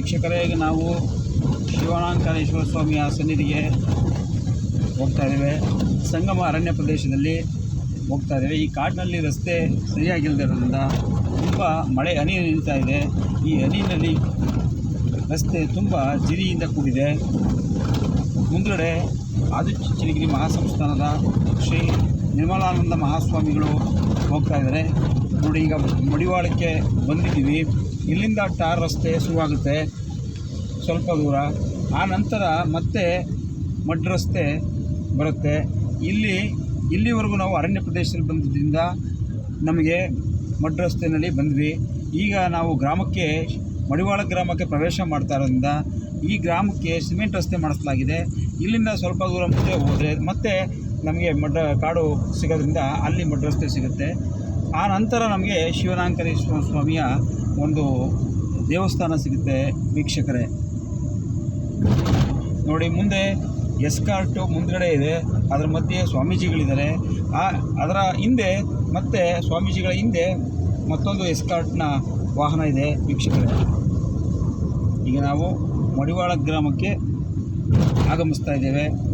ವೀಕ್ಷಕರೇ ಈಗ ನಾವು ಶಿವನಾಂಕರೇಶ್ವರ ಸ್ವಾಮಿಯ ಸನ್ನಿಧಿಗೆ ಹೋಗ್ತಾ ಇದ್ದೇವೆ. ಸಂಗಮ ಅರಣ್ಯ ಪ್ರದೇಶದಲ್ಲಿ ಹೋಗ್ತಾ ಇದ್ದೇವೆ. ಈ ಕಾಡಿನಲ್ಲಿ ರಸ್ತೆ ಸರಿಯಾಗಿಲ್ಲದಿರೋದ್ರಿಂದ ತುಂಬ ಮಳೆ ಹನಿ ನಿಲ್ತಾ ಇದೆ. ಈ ಹನಿನಲ್ಲಿ ರಸ್ತೆ ತುಂಬ ಜಿರಿಯಿಂದ ಕೂಡಿದೆ. ಮುಂದುಗಡೆ ಆದಿಚುಂಚನಗಿರಿ ಮಹಾಸಂಸ್ಥಾನದ ಶ್ರೀ ನಿರ್ಮಲಾನಂದ ಮಹಾಸ್ವಾಮಿಗಳು ಹೋಗ್ತಾ ಇದ್ದಾರೆ. ನೋಡಿ, ಈಗ ಮಡಿವಾಳಕ್ಕೆ ಬಂದಿದ್ದೀವಿ. ಇಲ್ಲಿಂದ ಟಾರ್ ರಸ್ತೆ ಶುರುವಾಗುತ್ತೆ. ಸ್ವಲ್ಪ ದೂರ. ಆ ನಂತರ ಮತ್ತೆ ಮಡ್ ರಸ್ತೆ ಬರುತ್ತೆ. ಇಲ್ಲಿ, ಇಲ್ಲಿವರೆಗೂ ನಾವು ಅರಣ್ಯ ಪ್ರದೇಶದಲ್ಲಿ ಬಂದಿದ್ದರಿಂದ ನಮಗೆ ಮಡ್ ರಸ್ತೆಯಲ್ಲಿ ಬಂದ್ವಿ. ಈಗ ನಾವು ಗ್ರಾಮಕ್ಕೆ, ಮಡಿವಾಳ ಗ್ರಾಮಕ್ಕೆ ಪ್ರವೇಶ ಮಾಡ್ತಾ ಇರೋದ್ರಿಂದ ಈ ಗ್ರಾಮಕ್ಕೆ ಸಿಮೆಂಟ್ ರಸ್ತೆ ಮಾಡಿಸಲಾಗಿದೆ. ಇಲ್ಲಿಂದ ಸ್ವಲ್ಪ ದೂರ ಮುಂದೆ ಹೋದರೆ ಮತ್ತೆ ನಮಗೆ ಮಡ್ ಕಾಡು ಸಿಗೋದ್ರಿಂದ ಅಲ್ಲಿ ಮಡ್ ರಸ್ತೆ ಸಿಗುತ್ತೆ. ಆ ನಂತರ ನಮಗೆ ಶಿವನಾಂಕರೇಶ್ವರ ಸ್ವಾಮಿಯ ಒಂದು ದೇವಸ್ಥಾನ ಸಿಗುತ್ತೆ ವೀಕ್ಷಕರೇ. ನೋಡಿ, ಮುಂದೆ ಎಸ್ಕಾರ್ಟು ಮುಂದ್ಗಡೆ ಇದೆ. ಅದರ ಮಧ್ಯೆ ಸ್ವಾಮೀಜಿಗಳಿದ್ದಾರೆ. ಆ, ಅದರ ಹಿಂದೆ ಮತ್ತೆ ಸ್ವಾಮೀಜಿಗಳ ಹಿಂದೆ ಮತ್ತೊಂದು ಎಸ್ಕಾರ್ಟ್ನ ವಾಹನ ಇದೆ ವೀಕ್ಷಕರೇ. ಈಗ ನಾವು ಮಡಿವಾಳ ಗ್ರಾಮಕ್ಕೆ ಆಗಮಿಸ್ತಾ ಇದ್ದೇವೆ.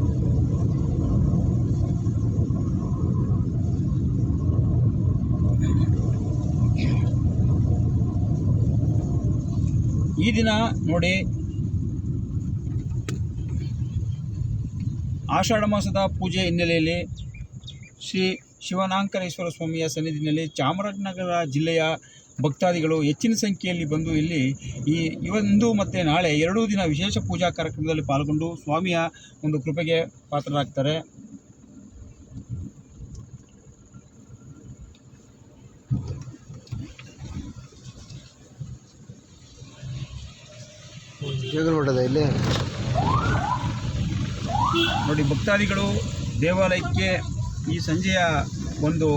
ಈ ದಿನ ನೋಡಿ, ಆಷಾಢ ಮಾಸದ ಪೂಜೆ ಹಿನ್ನೆಲೆಯಲ್ಲಿ ಶ್ರೀ ಶಿವನಾಂಕರೇಶ್ವರ ಸ್ವಾಮಿಯ ಸನ್ನಿಧಿನಲ್ಲಿ ಚಾಮರಾಜನಗರ ಜಿಲ್ಲೆಯ ಭಕ್ತಾದಿಗಳು ಹೆಚ್ಚಿನ ಸಂಖ್ಯೆಯಲ್ಲಿ ಬಂದು ಇಲ್ಲಿ ಈ ಇವಂದು ಮತ್ತು ನಾಳೆ ಎರಡೂ ದಿನ ವಿಶೇಷ ಪೂಜಾ ಕಾರ್ಯಕ್ರಮದಲ್ಲಿ ಪಾಲ್ಗೊಂಡು ಸ್ವಾಮಿಯ ಒಂದು ಕೃಪೆಗೆ ಪಾತ್ರರಾಗ್ತಾರೆ. ಹೇಗೆ ನೋಡೋದ ಇಲ್ಲಿ. ನೋಡಿ ಭಕ್ತಾದಿಗಳು ದೇವಾಲಯಕ್ಕೆ ಈ ಸಂಜೆಯ ಒಂದು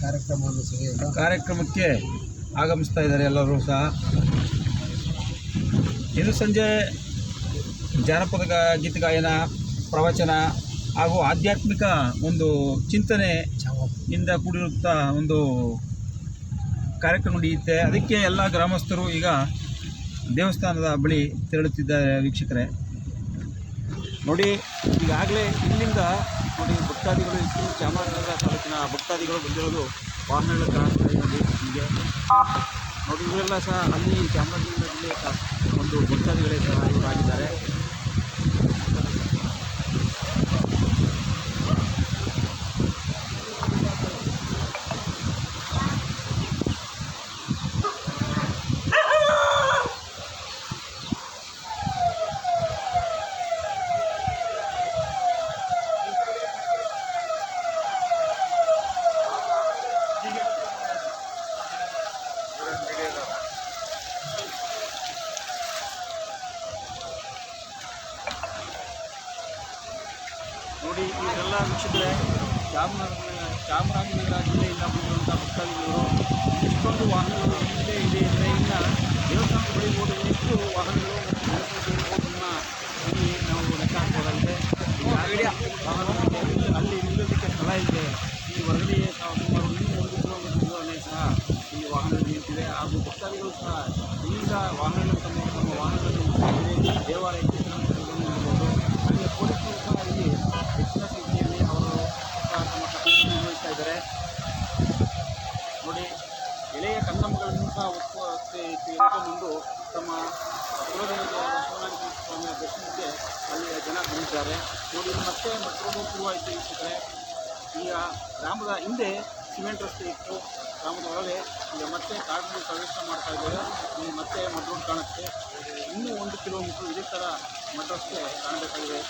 ಕಾರ್ಯಕ್ರಮ ಕಾರ್ಯಕ್ರಮಕ್ಕೆ ಆಗಮಿಸ್ತಾ ಇದ್ದಾರೆ ಎಲ್ಲರೂ ಸಹ. ಇಂದು ಸಂಜೆ ಜಾನಪದ ಗೀತ ಗಾಯನ ಪ್ರವಚನ ಹಾಗೂ ಆಧ್ಯಾತ್ಮಿಕ ಒಂದು ಚಿಂತನೆ ಇಂದ ಕೂಡಿರುತ್ತಾ ಒಂದು ಕಾರ್ಯಕ್ರಮ ನಡೆಯುತ್ತೆ. ಅದಕ್ಕೆ ಎಲ್ಲ ಗ್ರಾಮಸ್ಥರು ಈಗ ದೇವಸ್ಥಾನದ ಬಳಿ ತೆರಳುತ್ತಿದ್ದಾರೆ ವೀಕ್ಷಕರೇ. ನೋಡಿ, ಈಗಾಗಲೇ ಇಲ್ಲಿಂದ ನೋಡಿ ಭಕ್ತಾದಿಗಳು ಇಷ್ಟು ಚಾಮರಾಜನಗರ ತಾಲೂಕಿನ ಭಕ್ತಾದಿಗಳು ಬಂದಿರೋದು ವಾಹನಗಳ ಕಾಣಿಸ್ತಾ ಇದೆ. ನೋಡಿ ಇವರೆಲ್ಲ ಸಹ ಅಲ್ಲಿ ಚಾಮರಾಜನಗರದಲ್ಲಿ ಒಂದು ಭಕ್ತಾದಿಗಳೇ ಸಹ ಇವರಾಗಿದ್ದಾರೆ. ನೋಡಿ ಇವರೆಲ್ಲ ವೀಕ್ಷಕರೇ ಚಾಮರಾಜನಗರ ಚಾಮರಾಜನಗರ ಜಿಲ್ಲೆಯಿಂದ ಬಂದಿರುವಂಥ ಭಕ್ತಾದಿಗಳು ಇಷ್ಟೊಂದು ವಾಹನಗಳು ಇಲ್ಲೇ ಇದೆ ಅಂದರೆ ಇನ್ನು ದೇವಸ್ಥಾನದ ಬಳಿ ಹೋದ ಎಷ್ಟು ವಾಹನಗಳು ಮತ್ತು ದೇವಸ್ಥಾನದ ಹೋಗೋದನ್ನ ಇಲ್ಲಿ ನಾವು ಲೆಕ್ಕ ಹಾಕ್ಬೋದಾಗಿದೆ. ಈಗಾಗಲೇ ಅಲ್ಲಿ ನಿಲ್ಲೋದಕ್ಕೆ ಸ್ಥಳ ಇದೆ. ಈ ಹೊರಗಡೆ ಸಹ ಸುಮಾರು ಇನ್ನೂ ಒಂದು ಕಿಲೋಮೀಟರ್ ದೂರನೇ ಸಹ ಈ ವಾಹನಗಳು ನಿಂತಿವೆ ಹಾಗೂ ಭಕ್ತಾದಿಗಳು ಸಹ ಇಲ್ಲಿಂದ ವಾಹನಗಳನ್ನು ತಮ್ಮ ತಮ್ಮ ವಾಹನಗಳನ್ನು ದೇವಾಲಯಕ್ಕೆ ಕರೆದುಕೊಂಡು ಹೋಗಬಹುದು ಹಾಗೆ ಪೊಲೀಸರು ಸಹ ಇಲ್ಲಿ ಹೆಚ್ಚಿನ ಸಂಖ್ಯೆಯಲ್ಲಿ ಅವರು ಸಹ ತಮ್ಮ ಕರ್ತವ್ಯ ನಿರ್ವಹಿಸ್ತಾ ಇದ್ದಾರೆ. ನೋಡಿ, ಎಳೆಯ ಕನ್ನಂಬಗಳನ್ನು ಸಹ ಇತ್ತು. ತಮ್ಮ ಸ್ವಾಮಿಯ ದರ್ಶನಕ್ಕೆ ಅಲ್ಲಿಯ ಜನ ಬಂದಿದ್ದಾರೆ. ನೋಡಿ, ಮತ್ತೆ ಮತ್ತೊಂದು ಶುರುವಾಯಿತು ವೀಕ್ಷಕರೇ ಈಗ ಗ್ರಾಮದ ಹಿಂದೆ ಸಿಮೆಂಟ್ ರಸ್ತೆ ಇತ್ತು. ಗ್ರಾಮದ ಒಳಗೆ ಈಗ ಮತ್ತೆ ಕಾಡಿನಲ್ಲಿ ಪ್ರವೇಶ ಮಾಡ್ತಾ ಇದ್ದಾರೆ. ಇಲ್ಲಿ ಮತ್ತೆ ಮಡ್ರೋಡ್ ಕಾಣುತ್ತೆ ಇನ್ನೂ ಒಂದು ಕಿಲೋಮೀಟ್ರ್ ಇದೇ ಥರ ಮಡ್ರಸ್ತೆ ಕಾಣಬೇಕಾಗಿದೆ.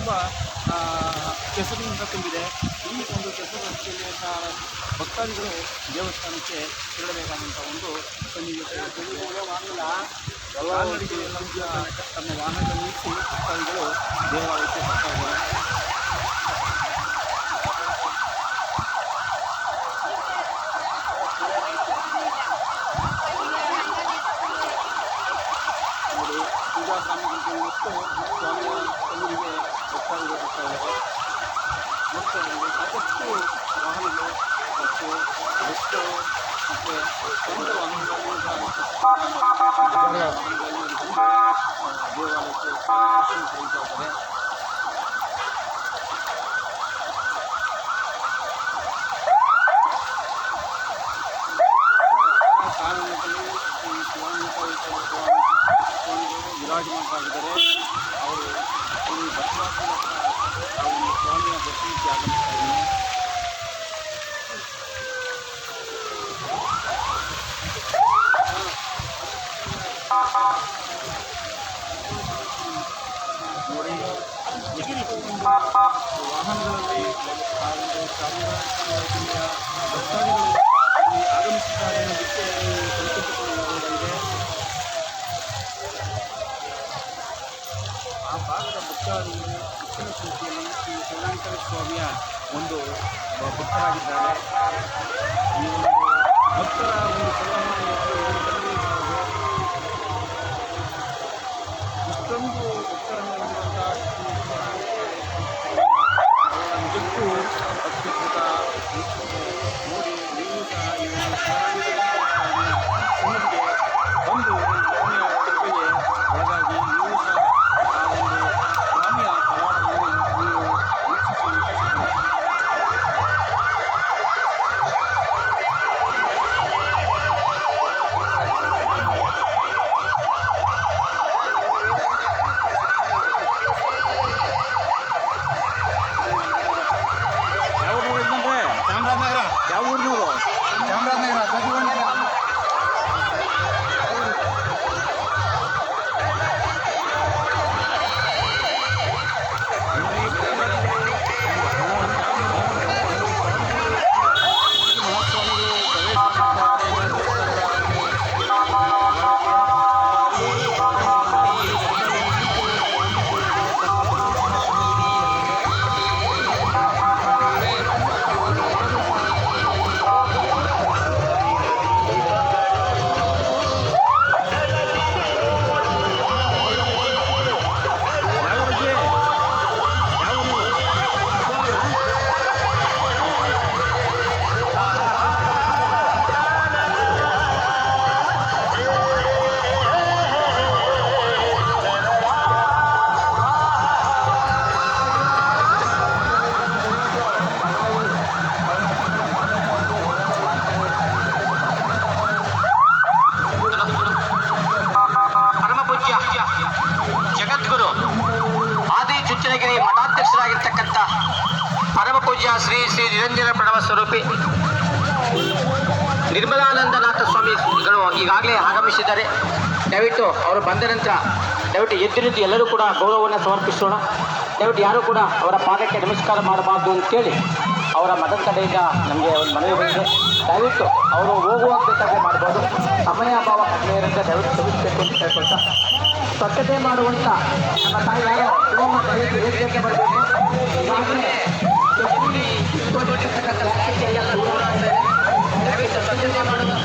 ತುಂಬ ಕೆಸರಿನಿಂದ ತುಂಬಿದೆ ಈ ಒಂದು ಕೆಸರು ರಸ್ತೆಯಲ್ಲಿರುವಂತಹ ಭಕ್ತಾದಿಗಳು ದೇವಸ್ಥಾನಕ್ಕೆ ತೆರಳಬೇಕಾದಂಥ ಒಂದು ಸನ್ನಿವೇಶ ವಾಹನಗಳನ್ನು ತಮ್ಮ ವಾಹನಗಳನ್ನು ಇರಿಸಿ ಭಕ್ತಾದಿಗಳು ದೇವಾಲಯಕ್ಕೆ ಬರ್ತಾ ಇದ್ದಾರೆ ಮಾಡಿದರೆ ಅವರು ಭಕ್ತಿ ಅವರು ಸ್ವಾಮಿಯ ಭಕ್ತಿ ಆಗಲಿ ನಿರ್ಮಲಾನಂದನಾಥ ಸ್ವಾಮಿಗಳು ಈಗಾಗಲೇ ಆಗಮಿಸಿದ್ದಾರೆ. ದಯವಿಟ್ಟು ಅವರು ಬಂದ ನಂತರ ದಯವಿಟ್ಟು ಎದ್ದು ನಿಂತು ಎಲ್ಲರೂ ಕೂಡ ಗೌರವವನ್ನು ಸಮರ್ಪಿಸೋಣ. ದಯವಿಟ್ಟು ಯಾರೂ ಕೂಡ ಅವರ ಪಾದಕ್ಕೆ ನಮಸ್ಕಾರ ಮಾಡಬಾರ್ದು ಅಂತೇಳಿ ಅವರ ಮದ ಕಡೆಯಿಂದ ನಮಗೆ ಒಂದು ಮನವಿ ಬಂದಿದೆ. ದಯವಿಟ್ಟು ಅವರು ಹೋಗುವಾಗ ಬೇಕಾದ್ರೆ ಮಾಡ್ಬೋದು. ಸಮಯ ಅಭಾವ ಕಡಿಮೆ ದಯವಿಟ್ಟು ತೆಗೆದುಬೇಕು ಅಂತ ಹೇಳ್ಕೊಳ್ತಾ. ಸ್ವಚ್ಛತೆ ಮಾಡುವಂಥ ನಮ್ಮ ತಾಯಿ ಬರಬೇಕು. ಈಗಾಗಲೇ ಸದ್ಯತೆ ಮಾಡುತ್ತಾ